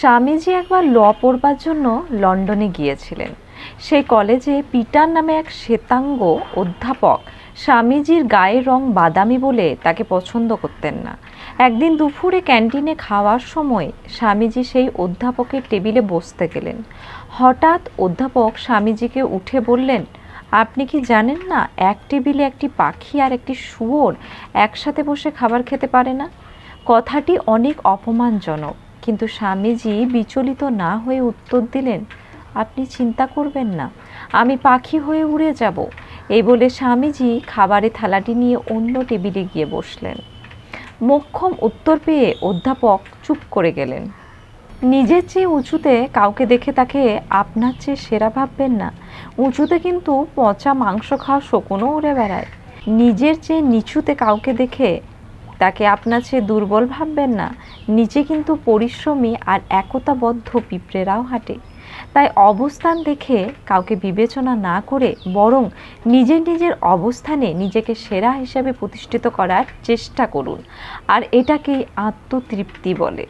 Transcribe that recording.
স্বামীজি একবার ল পড়বার জন্য লন্ডনে গিয়েছিলেন। সেই কলেজে পিটার নামে এক শ্বেতাঙ্গ অধ্যাপক স্বামীজির গায়ের রং বাদামি বলে তাকে পছন্দ করতেন না। একদিন দুপুরে ক্যান্টিনে খাওয়ার সময় স্বামীজি সেই অধ্যাপকের টেবিলে বসতে গেলেন। হঠাৎ অধ্যাপক স্বামীজিকে উঠে বললেন, আপনি কি জানেন না, এক টেবিলে একটি পাখি আর একটি শুয়োর একসাথে বসে খাবার খেতে পারে না? কথাটি অনেক অপমানজনক। কিন্তু স্বামীজি বিচলিত না হয়ে উত্তর দিলেন, আপনি চিন্তা করবেন না, আমি পাখি হয়ে উড়ে যাব। এই বলে স্বামীজি খাবারে থালাটি নিয়ে অন্য টেবিলে গিয়ে বসলেন। মোক্ষম উত্তর পেয়ে অধ্যাপক চুপ করে গেলেন। নিজের চেয়ে উঁচুতে কাউকে দেখে তাকে আপনার চেয়ে সেরা ভাববেন না। উঁচুতে কিন্তু পচা মাংস খাওয়া শকুনও উড়ে বেড়ায়। নিজের চেয়ে নিচুতে কাউকে দেখে তাকে আপনার চেয়ে দুর্বল ভাববেন না। নিজে কিন্তু পরিশ্রমী আর একতাবদ্ধ পিঁপড়েরাও হাঁটে। তাই অবস্থান দেখে কাউকে বিবেচনা না করে বরং নিজের নিজের অবস্থানে নিজেকে সেরা হিসাবে প্রতিষ্ঠিত করার চেষ্টা করুন। আর এটাকেই আত্মতৃপ্তি বলে।